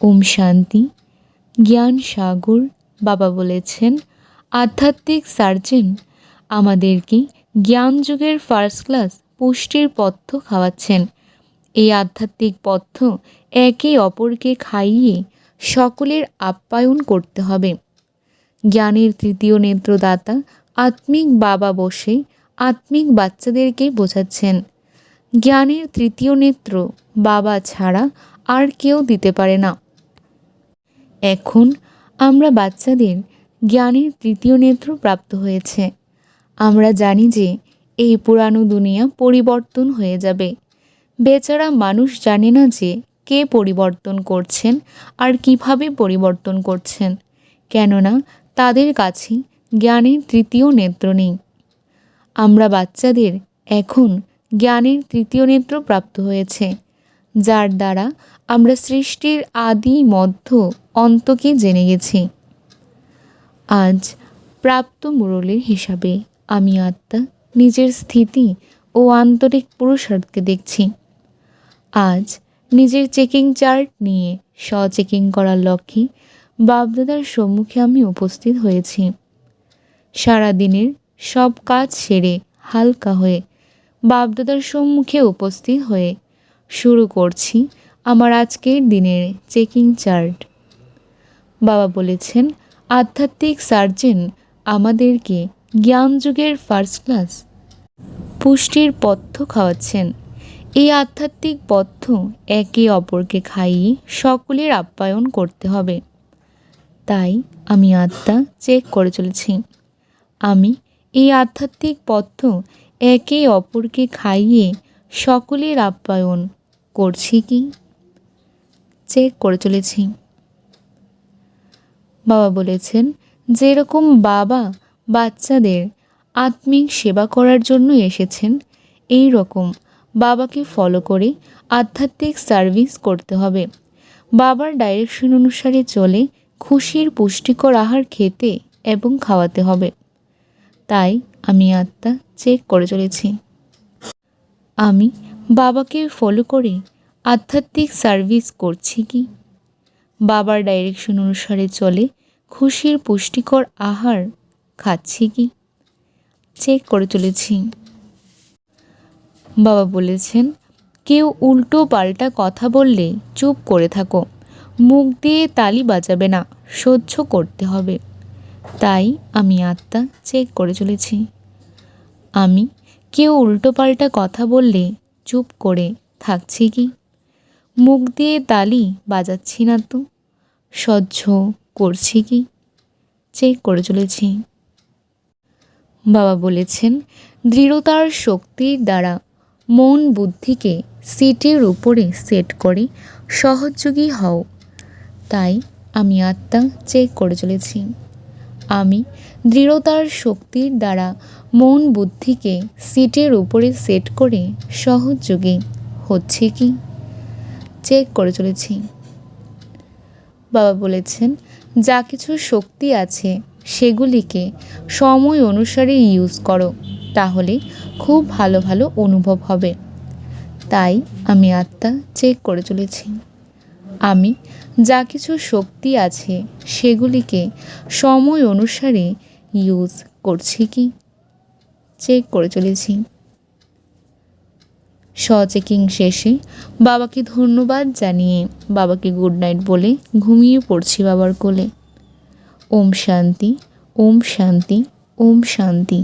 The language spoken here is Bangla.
ওম শান্তি। জ্ঞান সাগর, বাবা বলেছেন, আধ্যাত্মিক সার্জেন আমাদেরকে জ্ঞান যুগের ফার্স্ট ক্লাস পুষ্টির পথ্য খাওয়াচ্ছেন। এই আধ্যাত্মিক পথ্য একে অপরকে খাইয়ে সকলের আপ্যায়ন করতে হবে। জ্ঞানের তৃতীয় নেত্রদাতা আত্মিক বাবা বসে আত্মিক বাচ্চাদেরকে বোঝাচ্ছেন, জ্ঞানের তৃতীয় নেত্র বাবা ছাড়া আর কেউ দিতে পারে না। এখন আমরা বাচ্চাদের জ্ঞানের তৃতীয় নেত্র প্রাপ্ত হয়েছে। আমরা জানি যে এই পুরানো দুনিয়া পরিবর্তন হয়ে যাবে। বেচারা মানুষ জানে না যে কে পরিবর্তন করছেন আর কীভাবে পরিবর্তন করছেন, কেননা তাদের কাছে জ্ঞানের তৃতীয় নেত্র নেই। আমরা বাচ্চাদের এখন জ্ঞানের তৃতীয় নেত্র প্রাপ্ত হয়েছে। যার দ্বারা আমরা সৃষ্টির আদি মধ্য অন্তকে জেনে গেছি। আজ প্রাপ্ত মুরলীর হিসাবে আমি আত্মা নিজের স্থিতি ও আন্তরিক পুরুষার্থকে দেখছি। আজ নিজের চেকিং চার্ট নিয়ে স্ব চেকিং করার লক্ষ্যে বাপদাদার সম্মুখে আমি উপস্থিত হয়েছি। সারাদিনের সব কাজ সেরে হালকা হয়ে বাপদাদার সম্মুখে উপস্থিত হয়ে শুরু করছি আমার আজকের দিনের চেকিং চার্ট। বাবা বলেছেন, আধ্যাত্মিক সার্জেন আমাদেরকে জ্ঞান যুগের ফার্স্ট ক্লাস পুষ্টির পথ্য খাওয়াচ্ছেন। এই আধ্যাত্মিক পথ্য একে অপরকে খাইয়ে সকলের আপ্যায়ন করতে হবে। তাই আমি আত্মা চেক করে চলেছি। আমি এই আধ্যাত্মিক পথ্য একে অপরকে খাইয়ে সকলের আপ্যায়ন করছি কি? চেক করে চলেছি। বাবা বলেছেন, যেরকম বাবা বাচ্চাদের আত্মিক সেবা করার জন্য এসেছেন এই রকম বাবাকে ফলো করে আধ্যাত্মিক সার্ভিস করতে হবে। বাবার ডাইরেকশন অনুসারে চলে খুশির পুষ্টিকর আহার খেতে এবং খাওয়াতে হবে। তাই আমি আত্মা চেক করে চলেছি। আমি বাবাকে ফলো করে আধ্যাত্মিক সার্ভিস করছি কি? বাবার ডাইরেকশন অনুসারে চলে খুশির পুষ্টিকর আহার খাচ্ছি কি? চেক করে চলেছি বাবা বলেছেন, কেউ উল্টো পাল্টা কথা বললে চুপ করে থাকো, মুখ দিয়ে তালি বাজাবে না, সহ্য করতে হবে। তাই আমি আত্মা চেক করে চলেছি। আমি কেউ উল্টো পাল্টা কথা বললে চুপ করে থাকছি কি? মুখ দিয়ে তালি বাজাচ্ছি না তো। সহ্য করছি কি? চেক করে চলেছি। বাবা বলেছেন, দৃঢ়তার শক্তির দ্বারা মন বুদ্ধিকে সিটের উপরে সেট করে সহযোগী হও। তাই আমি আত্মা চেক করে চলেছি। আমি দৃঢ়তার শক্তির দ্বারা মন বুদ্ধিকে সিটের উপরে সেট করে সহযোগী হচ্ছে কি? চেক করে চলেছি। বাবা বলেছেন, যা কিছু শক্তি আছে, সেগুলিকে সময় অনুসারে ইউজ করো, তাহলে খুব ভালো ভালো অনুভব হবে। তাই আমি আত্মা চেক করে চলেছি। আমি, যা কিছু শক্তি আছে, সেগুলিকে সময় অনুসারে ইউজ করছি কি? চেক করে চলেছি। স চেকিং শেষে বাবাকে ধন্যবাদ জানিয়ে বাবাকে গুড নাইট বলে ঘুমিয়ে পড়ছি বাবার কোলে। ওম শান্তি ওম শান্তি ওম শান্তি।